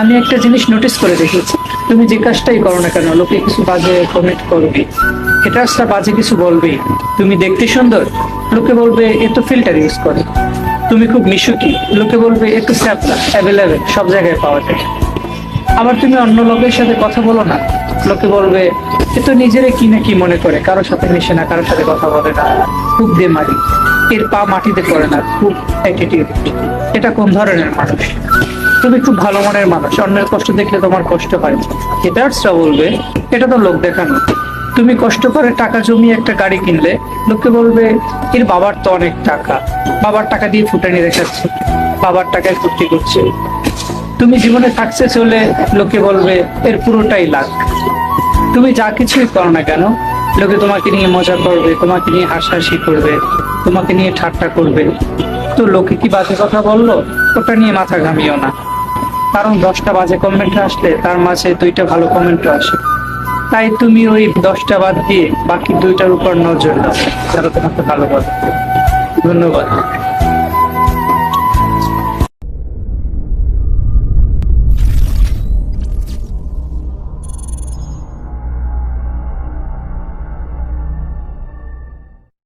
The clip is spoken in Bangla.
আমি একটা জিনিস নোটিস করে দেখেছি তুমি যে কাজটাই করো না কেন, লোকে কিছু বাজে কমেন্ট করবে এটা বাজে কিছু বলবেই। তুমি দেখতে সুন্দর, লোকে বলবে এ তো ফিল্টার ইউজ করে। তুমি খুব মিশুকি, লোকে বলবে একটু স্যাপলা অ্যাভেলেবেল সব জায়গায় পাওয়া যায়। আবার তুমি অন্য লোকের সাথে কথা বলো না। লোকে বলবে, এ তো নিজেরে কি না কি মনে করে, কারোর সাথে মিশে না, কারোর সাথে কথা বলে না। খুব বেমারি। এর পা মাটিতে পড়ে না, খুব অ্যাটিটিউড এটা কোন ধরনের মানুষ? তুমি খুব ভালো মনের মানুষ, অন্যের কষ্ট দেখলে তোমার কষ্ট হয়। হেটার্সরা বলবে? এটা তো লোক দেখানো। তুমি কষ্ট করে টাকা জমিয়ে একটা গাড়ি কিনলে লোকে বলবে, এর বাবার তো অনেক টাকা। বাবার টাকা দিয়ে ফুটানি দেখাচ্ছে। বাবার টাকায় ফুর্তি করছে। তুমি জীবনে সাকসেস হলে লোকে বলবে, এর পুরোটাই লাখ তুমি যা কিছুই করো না কেন, লোকে তোমাকে নিয়ে মজা করবে, তোমাকে নিয়ে হাসাহাসি করবে, তোমাকে নিয়ে ঠাট্টা করবে। তো লোকে কি বাজে কথা বলল? ওটা নিয়ে মাথা ঘামিও না। কারণ দশটা বাজে কমেন্ট আসলে, তার মাঝে দুইটা ভালো কমেন্টও আসে। তাই তুমি ওই দশটা বাদ দিয়ে বাকি দুইটার উপর নজর দাও যারা তোমাকে ভালো বলে। ধন্যবাদ।